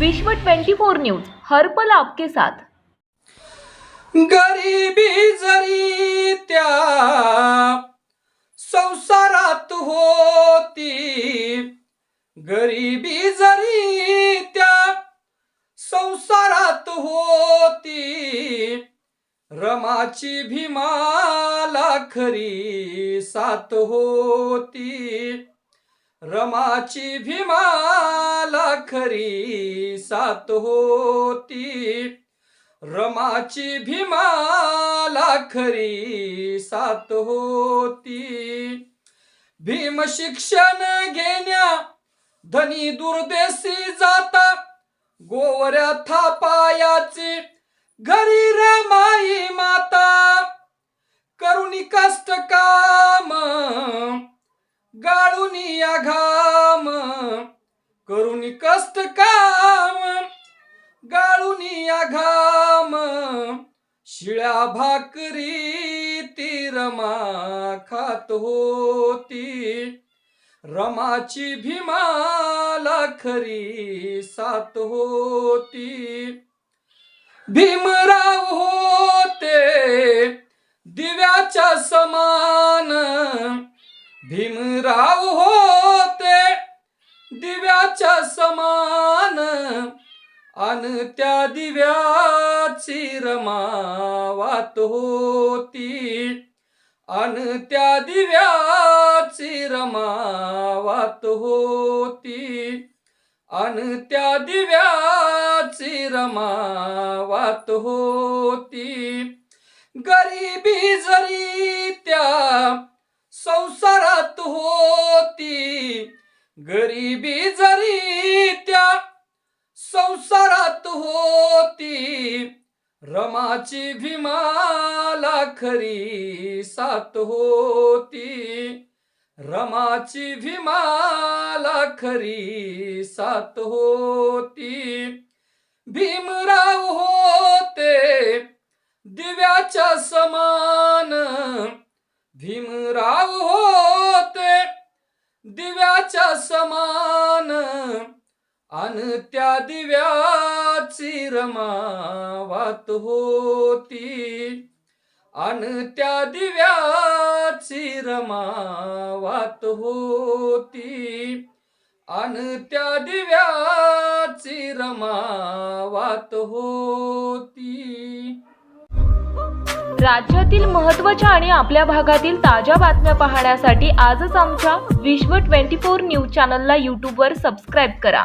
विश्व 24 न्यूज हर पल आपके साथ. गरिबी जरी त्या संसारात होती गरिबी जरी त्या संसारात होती रमाची भीमाला खरी साथ होती रमाची भीमा खरी सात होती. रमाची भीमाला खरी साथ होती. भीम शिक्षण घेण्या धनी दुर्देशी जाता. गोवऱ्या थापायाची घरी रमाई माता. करुणी कष्ट काम गाळूनी घाम करुणी कष्ट काम गाळूनी घाम शिळ्या भाकरी ती रमा खात होती. रमाची भीमाला खरी सात होती. भीमराव होते दिव्याच्या समान भीमराव हो अन त्या दिव्याची रमावात होती. अन त्या दिव्याची रमावात होती. अन त्या दिव्याची रमावात होती. गरिबी जरी त्या संसारात होती गरिबी जरी त्या संसारात होती. रमाची भीमाला खरी साथ होती. रमाची भीमाला खरी सात होती. भीमराव होते दिव्याच्या समान. भीमराव होते दिव्याच्या समान. अन त्या दिव्याची रमावात होती. अन त्या दिव्याची रमावात होती. अन त्या दिव्याची रमावात होती. राज्यातील महत्त्वाच्या आणि आपल्या भागातील ताज्या बातम्या पाहण्यासाठी आजच आमच्या विश्व 24 न्यूज चॅनलला यूट्यूबवर सबस्क्राईब करा.